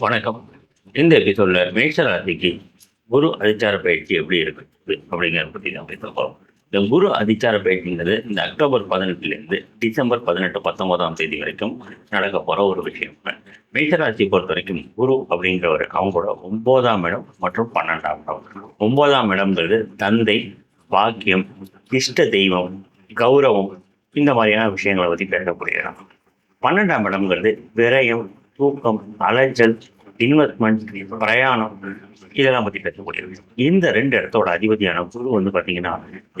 வணக்கம். இந்த எபிசோட்ல மேஷராசிக்கு குரு அதிச்சார பயிற்சி எப்படி இருக்கு? அப்படிங்கிறத பற்றி நான் பேச போகிறோம் இந்த குரு அதிச்சார பயிற்சிங்கிறது இந்த அக்டோபர் பதினெட்டுலேருந்து டிசம்பர் பதினெட்டு பத்தொன்பதாம் தேதி வரைக்கும் நடக்க போகிற ஒரு விஷயம். மேஷராசியை பொறுத்த வரைக்கும் குரு அப்படிங்கிறவர் அவங்களோட ஒன்பதாம் இடம் மற்றும் பன்னெண்டாம் இடம். ஒன்பதாம் இடம்ங்கிறது தந்தை பாக்கியம் இஷ்ட தெய்வம் கௌரவம் இந்த மாதிரியான விஷயங்களை பற்றி பேசக்கூடிய இடம் பன்னெண்டாம் இடம்ங்கிறது விரயம் தூக்கம் அலைச்சல் இன்வெஸ்ட்மெண்ட் பிரயாணம் இதெல்லாம் பற்றி பேசக்கூடிய இந்த ரெண்டு இடத்தோட அதிபதியான குரு வந்து பார்த்தீங்கன்னா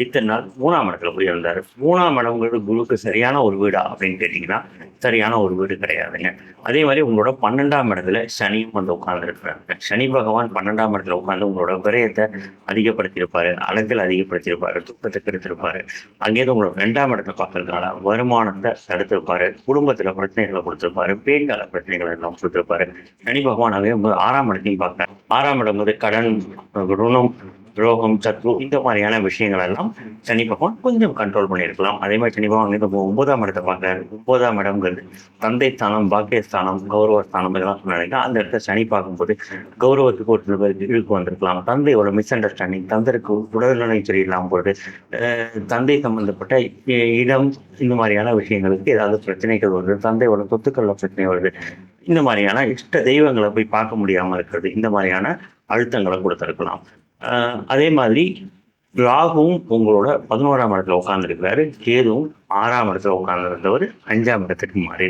இத்தனை நாள் மூணாம் இடத்துல போய் இருந்தார். மூணாம் இடம்ங்கிறது குருவுக்கு சரியான ஒரு வீடா அப்படின்னு கேட்டிங்கன்னா சரியான ஒரு வீடு கிடையாதுங்க. அதே மாதிரி உங்களோட பன்னெண்டாம் இடத்துல சனியும் வந்து உட்கார்ந்துருக்கிறாங்க. சனி பகவான் பன்னெண்டாம் இடத்துல உட்காந்து உங்களோட விரயத்தை அதிகப்படுத்தியிருப்பாரு அழகில் அதிகப்படுத்தியிருப்பாரு துக்கத்தை கெடுத்திருப்பாரு. அங்கேயிருந்து உங்களோட ரெண்டாம் இடத்தை பார்க்கறதுனால வருமானத்தை தடுத்திருப்பாரு. குடும்பத்தில் பிரச்சனைகளை கொடுத்துருப்பாரு. பேங்கால பிரச்சனைகளை எல்லாம் கொடுத்துருப்பாரு. சனி பகவான் அதே ஆறாம் இடத்தையும் பார்க்க ஆறாம் இடம் வந்து கடன் ருணம் துரோகம் சத்ரு இந்த மாதிரியான விஷயங்கள் எல்லாம் சனி பகவான் கொஞ்சம் கண்ட்ரோல் பண்ணியிருக்கலாம். அதே மாதிரி சனி பகவான் வந்து ஒன்பதாம் இடத்தை பார்க்குறாரு. ஒன்பதாம் இடம்ங்கிறது தந்தை ஸ்தானம் பாக்கியஸ்தானம் கௌரவ ஸ்தானம் இதெல்லாம் சொன்னாங்க அந்த இடத்த சனி பார்க்கும்போது கௌரவத்துக்கு ஒரு சில பேருக்கு இழுக்கு வந்திருக்கலாம். தந்தையோட மிஸ் அண்டர்ஸ்டாண்டிங் தந்தைக்கு உடல்நிலை சரியில்லாமல் போது தந்தை சம்பந்தப்பட்ட இடம் இந்த மாதிரியான விஷயங்களுக்கு ஏதாவது பிரச்சனைகள் வருது தந்தையோட சொத்துக்களில் பிரச்சனை வருது. இந்த மாதிரியான இஷ்ட தெய்வங்களை போய் பார்க்க முடியாம இருக்கிறது இந்த மாதிரியான அழுத்தங்களை கொடுத்துருக்கலாம். ஆஹ் அதே மாதிரி ராகுவும் உங்களோட பதினோராம் இடத்துல உட்காந்துருக்கிறாரு கேதுவும் ஆறாம் இடத்துல உட்கார்ந்துருந்தவர் அஞ்சாம் இடத்துக்கு மாறி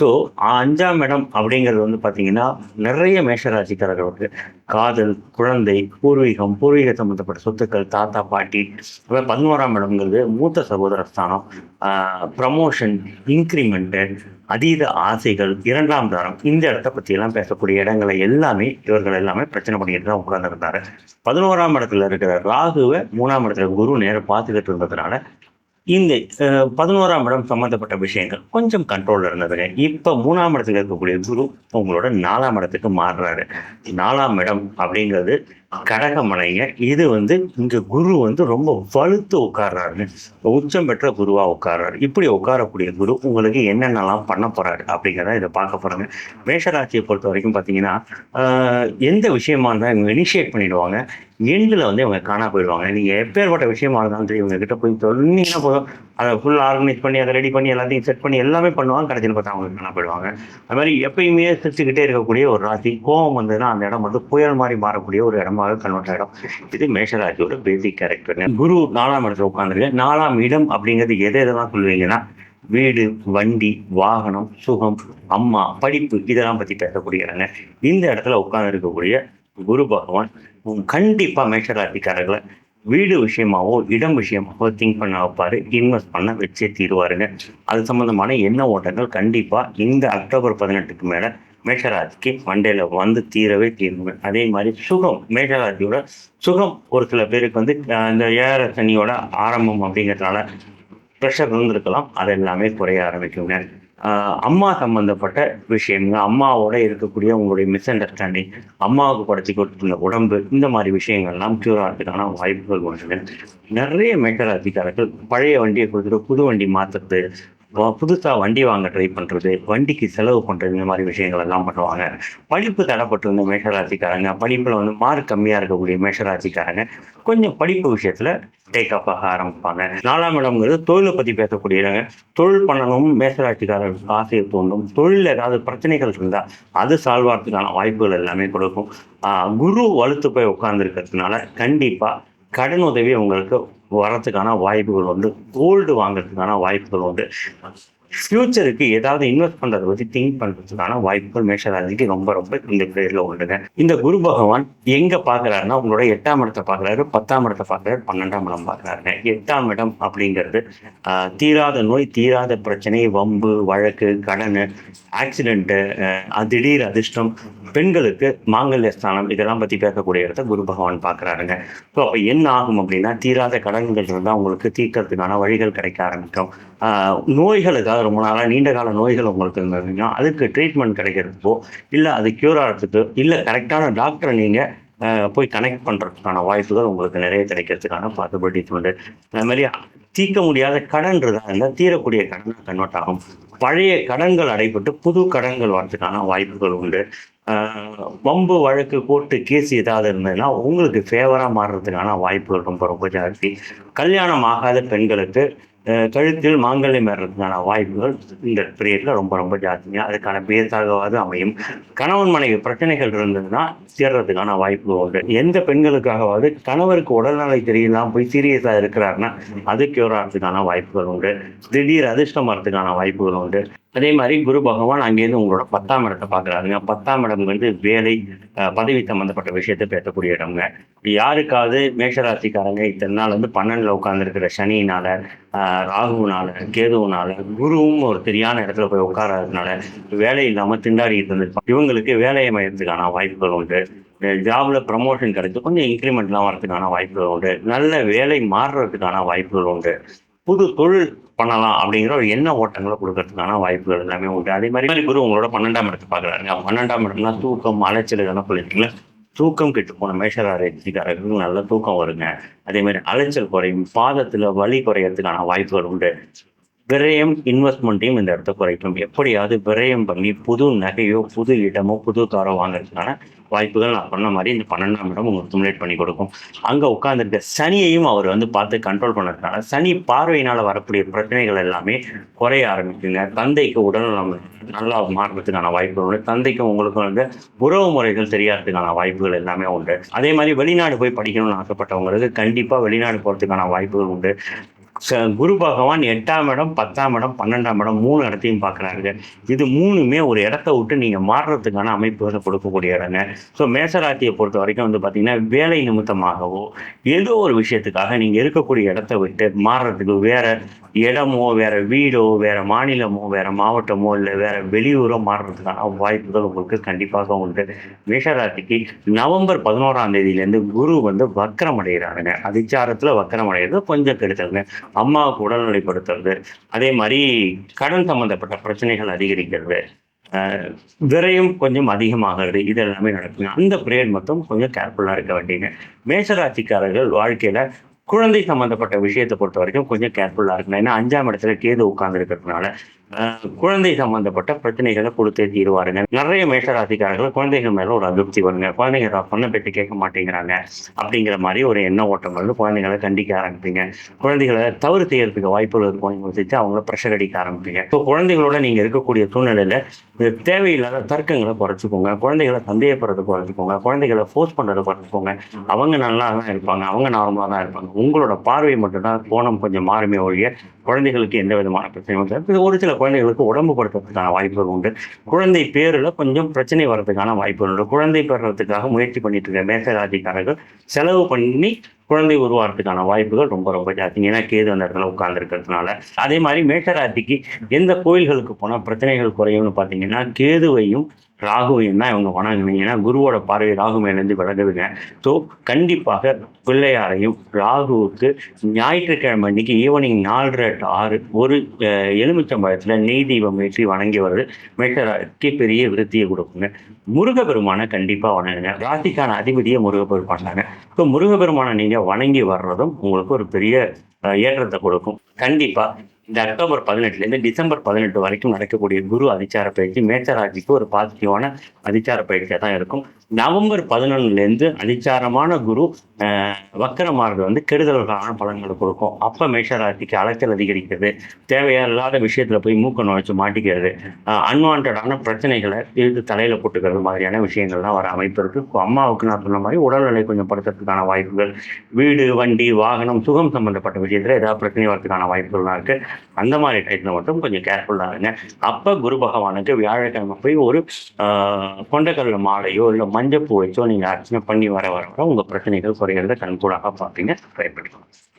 ஸோ அஞ்சாம் இடம் அப்படிங்கிறது வந்து பார்த்தீங்கன்னா நிறைய மேஷராசிக்காரர்களுக்கு காதல் குழந்தை பூர்வீகம் பூர்வீக சம்பந்தப்பட்ட சொத்துக்கள் தாத்தா பாட்டி அப்புறம் பதினோராம் இடம்ங்கிறது மூத்த சகோதர ஸ்தானம் ப்ரமோஷன் இன்க்ரிமெண்ட்டு அதீத ஆசைகள் இரண்டாம் தாரம் இந்த இடத்த பற்றியெல்லாம் பேசக்கூடிய இடங்களை எல்லாமே இவர்கள் எல்லாமே பிரச்சனை பண்ணிட்டு தான் உட்கார்ந்துருந்தாரு. பதினோராம் இடத்துல இருக்கிற ராகுவை மூணாம் இடத்துல குரு நேரம் பார்த்துக்கிட்டு இருந்ததுனால இந்த பதினோராம் இடம் சம்மந்தப்பட்ட விஷயங்கள். கொஞ்சம் கண்ட்ரோல்ல இருந்ததுங்க. இப்போ மூணாம் இடத்துல இருக்கக்கூடிய குரு உங்களோட நாலாம் இடத்துக்கு மாறுறாரு. நாலாம் இடம் அப்படிங்கிறது கடகமனைங்க. இது வந்து இங்க குரு வந்து ரொம்ப வலுத்து உட்கார்றாருங்க. உச்சம் பெற்ற குருவா உட்கார்றாரு. இப்படி உட்காரக்கூடிய குரு உங்களுக்கு என்னென்னலாம் பண்ண போறாரு அப்படிங்கிறத இதை பார்க்க போறாங்க. மேஷராசியை பொறுத்த வரைக்கும் பார்த்தீங்கன்னா எந்த விஷயமா இருந்தால் இவங்க இனிஷியேட் பண்ணிடுவாங்க. எண்டில் வந்து இவங்க காணா போயிடுவாங்க. நீங்கள் எப்பேற்பட்ட விஷயமா இருந்தாலும் சரி இவங்க கிட்ட போய் சொன்னீங்கன்னா போதும். அதை ஃபுல் ஆர்கனைஸ் பண்ணி அதை ரெடி பண்ணி எல்லாத்தையும் செட் பண்ணி எல்லாமே பண்ணுவாங்க. கடைசியில் பார்த்தா அவங்க காணா போயிடுவாங்க. அது மாதிரி எப்பயுமே சிரிச்சுக்கிட்டே இருக்கக்கூடிய ஒரு ராசி கோபம் வந்ததுன்னா அந்த இடம் வந்து புயல் மாதிரி மாறக்கூடிய ஒரு இடமாக கன்வெர்ட் ஆகிடும் இது மேஷராசியோட பேசிக் கேரக்டர் குரு நாலாம் இடத்துல உட்காந்துருக்கு நாலாம் இடம் அப்படிங்கிறது எதை எதெல்லாம் சொல்லுவீங்கன்னா வீடு வண்டி வாகனம் சுகம் அம்மா படிப்பு இதெல்லாம் பற்றி பேசக்கூடிய இடங்க இந்த இடத்துல உட்கார்ந்து இருக்கக்கூடிய குரு பகவான் கண்டிப்பாக கண்டிப்பா மேஷராசிக்காரர்களை வீடு விஷயமாவோ இடம் விஷயமாவோ திங்க் பண்ண வைப்பாரு. இன்வெஸ்ட் பண்ண வச்சே தீருவாருங்க. அது சம்மந்தமான எண்ண ஓட்டங்கள் கண்டிப்பாக இந்த அக்டோபர் பதினெட்டுக்கு மேலே மேஷராசிக்கு மண்டேல வந்து தீரவே தீருங்க. அதே மாதிரி சுகம் மேஷராசியோட சுகம் ஒரு சில பேருக்கு வந்து இந்த ஏழரை சனியோட ஆரம்பம் அப்படிங்கிறதுனால ப்ரெஷர் இருந்திருக்கலாம். அது எல்லாமே குறைய ஆரம்பிக்குங்க. அம்மா சம்பந்தப்பட்ட விஷயங்க அம்மாவோட இருக்கக்கூடிய உங்களுடைய மிஸ் அண்டர்ஸ்டாண்டிங் அம்மாவுக்கு படுத்தி கொடுத்துருந்த உடம்பு இந்த மாதிரி விஷயங்கள்லாம் க்யூர் ஆகிறதுக்கான வாய்ப்புகள் கொண்டு நிறைய மேட்டராசிக்காரர்கள் பழைய வண்டியை கொடுத்துட்டு புது வண்டி மாற்றுறது புதுசாக வண்டி வாங்க ட்ரை பண்ணுறது வண்டிக்கு செலவு பண்ணுறது இந்த மாதிரி விஷயங்கள் எல்லாம் பண்ணுவாங்க. படிப்பு தடைப்பட்டிருந்த மேஷராசிக்காரங்க படிப்பில் வந்து மார்க் கம்மியாக இருக்கக்கூடிய மேஷராசிக்காரங்க கொஞ்சம் படிப்பு விஷயத்தில் டேக் அப் ஆக ஆரம்பிப்பாங்க. நாலாம் இடம்ங்கிறது தொழிலை பற்றி பேசக்கூடியவங்க தொழில் பண்ணணும் மேஷராட்சிக்காரர்களுக்கு ஆசையை தூண்டும் தொழில் ஏதாவது பிரச்சனைகள் இருந்தால் அது சால்வ் ஆகிறதுக்கான வாய்ப்புகள் எல்லாமே கொடுக்கும். குரு வலுத்து போய் உட்கார்ந்துருக்கிறதுனால கண்டிப்பாக கடன் உதவி உங்களுக்கு வரதுக்கான வாய்ப்புகள் உண்டு கோல்டு வாங்குறதுக்கான வாய்ப்புகள் உண்டு ஃபியூச்சருக்கு ஏதாவது இன்வெஸ்ட் பண்றதை பத்தி திங்க் பண்றதுக்கான வாய்ப்புகள் மேஷராசிக்கு ரொம்ப ரொம்ப இந்த பீரியட்ல உண்டுங்க. இந்த குரு பகவான் எங்க பாக்குறாருன்னா உங்களோட எட்டாம் இடத்தை பாக்குறாரு பத்தாம் இடத்தை பாக்குறாரு பன்னெண்டாம் இடம் பாக்குறாருங்க எட்டாம் இடம் அப்படிங்கிறது ஆஹ், தீராத நோய் தீராத பிரச்சனை வம்பு வழக்கு கடன் ஆக்சிடென்ட்டு திடீர் அதிர்ஷ்டம் பெண்களுக்கு மாங்கல்ய ஸ்தானம் இதெல்லாம் பத்தி பேசக்கூடிய இடத்த குரு பகவான் பாக்குறாருங்க ஸோ அப்போ என்ன ஆகும் அப்படின்னா தீராத கடன்கள் இருந்தால் உங்களுக்கு தீர்க்கறதுக்கான வழிகள் கிடைக்க ஆரம்பிக்கும். நோய்கள் ஏதாவது ரொம்ப நாளாக நீண்ட கால நோய்கள் உங்களுக்கு இருந்ததுன்னா அதுக்கு ட்ரீட்மெண்ட் கிடைக்கிறதுக்கோ இல்லை அது க்யூர் ஆகிறதுக்கு இல்லை கரெக்டான டாக்டரை நீங்கள் போய் கனெக்ட் பண்ணுறதுக்கான வாய்ப்புகள் உங்களுக்கு நிறைய கிடைக்கிறதுக்கான பாசிபிலிட்டிஸ் உண்டு அது மாதிரி தீர்க்க முடியாத கடன்றதாக இருந்தால் தீரக்கூடிய கடனாக கன்வெர்ட் ஆகும். பழைய கடன்கள் அடைபட்டு புது கடன்கள் வரதுக்கான வாய்ப்புகள் உண்டு. வம்பு வழக்கு கோர்ட்டு கேஸ் ஏதாவது இருந்ததுன்னா உங்களுக்கு ஃபேவராக மாறுறதுக்கான வாய்ப்புகள் ரொம்ப ரொம்ப ஜாஸ்தி. கல்யாணம் ஆகாத பெண்களுக்கு கழுத்தில் மாங்கல்யம் ஏறதுக்கான வாய்ப்புகள் இந்த பீரியட்ல ரொம்ப ரொம்ப ஜாஸ்திங்க. அதுக்கான பேசாகவாது அமையும். கணவன் மனைவி பிரச்சனைகள் இருந்ததுன்னா சேர்றதுக்கான வாய்ப்புகள் உண்டு. எந்த பெண்களுக்காகவாது கணவருக்கு உடல்நிலை தெரியலாம் போய் சீரியஸாக இருக்கிறாருன்னா அது கியூர் ஆகிறதுக்கான வாய்ப்புகள் உண்டு. திடீர் அதிர்ஷ்டம் வரதுக்கான வாய்ப்புகள் உண்டு. அதே மாதிரி குரு பகவான் அங்கேருந்து உங்களோட பத்தாம் இடத்தை பார்க்குறாருங்க. பத்தாம் இடம் வந்து வேலை பதவி சம்மந்தப்பட்ட விஷயத்தை பேசக்கூடிய இடம்ங்க. யாருக்காவது மேஷராசிக்காரங்க இத்தனை நாள் வந்து பன்னெண்டில் உட்காந்துருக்கிற சனியினால ஆஹ், ராகுனால குருவும் ஒரு சரியான இடத்துல போய் உட்காராததுனால வேலை இல்லாமல் திண்டாடிட்டு இருந்திருப்பாங்க. இவங்களுக்கு வேலையை மையத்துக்கான வாய்ப்புகள் உண்டு. ஜாப்ல ப்ரமோஷன் கிடைச்சி கொஞ்சம் இன்க்ரிமெண்ட்லாம் வரதுக்கான வாய்ப்புகள் உண்டு. நல்ல வேலை மாறுறதுக்கான வாய்ப்புகள் உண்டு. புது தொழில் பண்ணலாம் அப்படிங்கிற ஒரு எண்ண ஓட்டங்களை கொடுக்கறதுக்கான வாய்ப்புகள் எல்லாமே உண்டு. அதே மாதிரி குரு உங்களோட பன்னெண்டாம் இடத்தை பார்க்குறாருங்க பன்னெண்டாம் இடம்னா தூக்கம் அலைச்சல் இதெல்லாம் சொல்லியிருக்கீங்களா? தூக்கம் கெட்டு போன மேஷராசிக்காரர்களுக்கு நல்ல தூக்கம் வருங்க. அதே மாதிரி அலைச்சல் குறையும் பாதத்தில் வலி குறையறதுக்கான வாய்ப்புகள் உண்டு. விரயம் இன்வெஸ்ட்மெண்ட்டையும் இந்த இடத்த குறைக்கும். எப்படியாவது விரயம் பண்ணி புது நகையோ புது இடமோ புது காரோ வாங்குறதுக்கான வாய்ப்புகள் நான் சொன்ன மாதிரி இந்த பன்னெண்டாம் இடம் உங்களுக்கு ஸ்டிமுலேட் பண்ணி கொடுக்கும். அங்கே உட்காந்துருக்க சனியையும் அவர் வந்து பார்த்து கண்ட்ரோல் பண்ணதுனால சனி பார்வையினால் வரக்கூடிய பிரச்சனைகள் எல்லாமே குறைய ஆரம்பிக்குங்க. தந்தைக்கு உடல்நலம் நல்லா மாறுறதுக்கான வாய்ப்புகள் உண்டு. தந்தைக்கும் உங்களுக்கும் வந்து உறவு முறைகள் தெரியாததுக்கான வாய்ப்புகள் எல்லாமே உண்டு. அதே மாதிரி வெளிநாடு போய் படிக்கணும்னு ஆசைப்பட்டவங்களுக்கு கண்டிப்பாக வெளிநாடு போகிறதுக்கான வாய்ப்புகள் உண்டு. குரு பகவான் எட்டாம் இடம் பத்தாம் இடம் பன்னெண்டாம் இடம் மூணு இடத்தையும் பார்க்குறாருங்க. இது மூணுமே ஒரு இடத்த விட்டு நீங்கள் மாறுறதுக்கான அமைப்புகளை கொடுக்கக்கூடிய இடங்க. ஸோ மேசராசியை பொறுத்த வரைக்கும் வந்து பார்த்தீங்கன்னா வேலை நிமித்தமாகவோ ஏதோ ஒரு விஷயத்துக்காக நீங்கள் இருக்கக்கூடிய இடத்த விட்டு மாறுறதுக்கு வேற இடமோ வேற வீடோ வேற மாநிலமோ வேற மாவட்டமோ இல்லை வேற வெளியூரோ மாறுறதுக்கான வாய்ப்புகள் உங்களுக்கு கண்டிப்பாக உண்டு. மேஷராசிக்கு நவம்பர் பதினோராம் தேதியிலேருந்து குரு வந்து வக்கரம் அடைகிறாருங்க அதிச்சாரத்தில் வக்கரம் அடைகிறது கொஞ்சம் கெடுத்ததுங்க அம்மாவுக்கு உடல்நிலைப்படுத்துறது அதே மாதிரி கடன் சம்பந்தப்பட்ட பிரச்சனைகள் அதிகரிக்கிறது. விரையும் கொஞ்சம் அதிகமாகிறது. இது எல்லாமே நடக்குங்க. அந்த பீரியட் மட்டும் கொஞ்சம் கேர்ஃபுல்லாக இருக்க வேண்டியங்க மேசராசிக்காரர்கள் வாழ்க்கையில் குழந்தை சம்பந்தப்பட்ட விஷயத்தை பொறுத்த வரைக்கும் கொஞ்சம் கேர்ஃபுல்லாக இருக்கணும். ஏன்னா அஞ்சாம் இடத்துல கேது உட்கார்ந்து இருக்கிறதுனால குழந்தை சம்பந்தப்பட்ட பிரச்சனைகளை கொடுத்தே தீருவாருங்க. நிறைய மேஷராசிக்காரர்கள் குழந்தைகள் மேல ஒரு அதிருப்தி வருங்க. குழந்தைங்க நான் சொன்ன பேட்டி கேட்க மாட்டேங்கிறாங்க. அப்படிங்கிற மாதிரி ஒரு எண்ண ஓட்டம் வந்து குழந்தைகளை கண்டிக்க ஆரம்பிப்பீங்க. குழந்தைகளை தவறு செய்யறதுக்கு வாய்ப்புகள் இருக்கும். யோசிச்சு அவங்கள ப்ரெஷர் அடிக்க ஆரம்பிப்பீங்க. இப்போ குழந்தைகளோட நீங்க இருக்கக்கூடிய சூழ்நிலையில தேவையில்லாத தர்க்கங்களை குறைச்சிக்கோங்க. குழந்தைகளை சந்தேகப்படுறது குறைச்சிக்கோங்க. குழந்தைகளை ஃபோர்ஸ் பண்றதை குறைச்சிக்கோங்க. அவங்க நல்லா தான் இருப்பாங்க. அவங்க நார்மலாக தான் இருப்பாங்க. உங்களோட பார்வை மட்டும்தான் கோணம் கொஞ்சம் மாறுமே ஒழிய குழந்தைகளுக்கு எந்த விதமான பிரச்சனையும் இல்லை. ஒரு சில குழந்தைகளுக்கு உடம்பு படுத்துறதுக்கான வாய்ப்புகள் உண்டு. குழந்தை பேரில் கொஞ்சம் பிரச்சனை வர்றதுக்கான வாய்ப்புகள் உண்டு. குழந்தை பெறுறதுக்காக முயற்சி பண்ணிட்டு இருக்க மேசராஜிக்காரர்கள் செலவு பண்ணி குழந்தை உருவாகிறதுக்கான வாய்ப்புகள் ரொம்ப ரொம்ப ஜாஸ்தி. ஏன்னா கேது அந்த இடத்துல உட்கார்ந்துருக்கிறதுனால. அதே மாதிரி மேஷராசிக்கு எந்த கோயில்களுக்கு போனால் பிரச்சனைகள் குறையும்னு பார்த்தீங்கன்னா கேதுவையும் ராகுவையும் தான் இவங்க வணங்குவீங்க ஏன்னா குருவோட பார்வை ராகுமையிலேருந்து மேலேருந்து விலகுதுங்க. ஸோ கண்டிப்பாக பிள்ளையாரையும் ராகுவுக்கு ஞாயிற்றுக்கிழமை அன்னைக்கு ஈவினிங் நாலரை டு ஆறு ஒரு எலுமிச்சம்பழத்தில் நெய் தீபம் ஏற்றி வணங்கி வருது. மேஷராசிக்கு பெரிய விருத்தியை கொடுக்குங்க. முருகப்பெருமானை கண்டிப்பாக வணங்குங்க. ராசிக்கான அதிபதியை முருகப்பெருமான் தாங்க. ஸோ முருகப்பெருமானை நீங்கள் வணங்கி வர்றதும் உங்களுக்கு ஒரு பெரிய ஏற்றத்தை கொடுக்கும். கண்டிப்பாக இந்த அக்டோபர் பதினெட்டுலேருந்து டிசம்பர் பதினெட்டு வரைக்கும் நடக்கக்கூடிய குரு அதிச்சார பயிற்சி மேச்சராஜிக்கு ஒரு பாசிட்டிவான அதிச்சார பயிற்சியாக தான் இருக்கும். நவம்பர் பதினொன்னுலேருந்து அதிச்சாரமான குரு அஹ், வக்கரமானது வந்து கெடுதல்களான பலன்களை கொடுக்கும். அப்போ மேஷராசிக்கு அலைச்சல் அதிகரிக்கிறது. தேவையில்லாத விஷயத்தில் போய் மூக்க நுழைச்சு மாட்டிக்கிறது. அன்வான்டான பிரச்சனைகளை இழுத்து தலையில் போட்டுக்கிறது மாதிரியான விஷயங்கள்லாம் வர அமைப்பு இருக்குது அம்மாவுக்கு நான் சொன்ன மாதிரி உடல்நிலை கொஞ்சம் படுத்துறதுக்கான வாய்ப்புகள் வீடு வண்டி வாகனம் சுகம் சம்பந்தப்பட்ட விஷயத்தில் ஏதாவது பிரச்சனை வரதுக்கான வாய்ப்புகள்லாம் இருக்குது அந்த மாதிரி டைத்தில் மட்டும் கொஞ்சம் கேர்ஃபுல்லாக இருங்க. அப்போ குரு பகவானுக்கு வியாழக்கிழமை போய் ஒரு ஆஹ், மாலையோ இல்லை மஞ்சப்பூ வச்சோ நீங்கள் அர்ச்சனை பண்ணி வர வர வர உங்கள் பிரச்சனைகள் குறையிறத கண்கூடாக பார்த்தீங்க ட்ரை பண்ணிக்கலாம்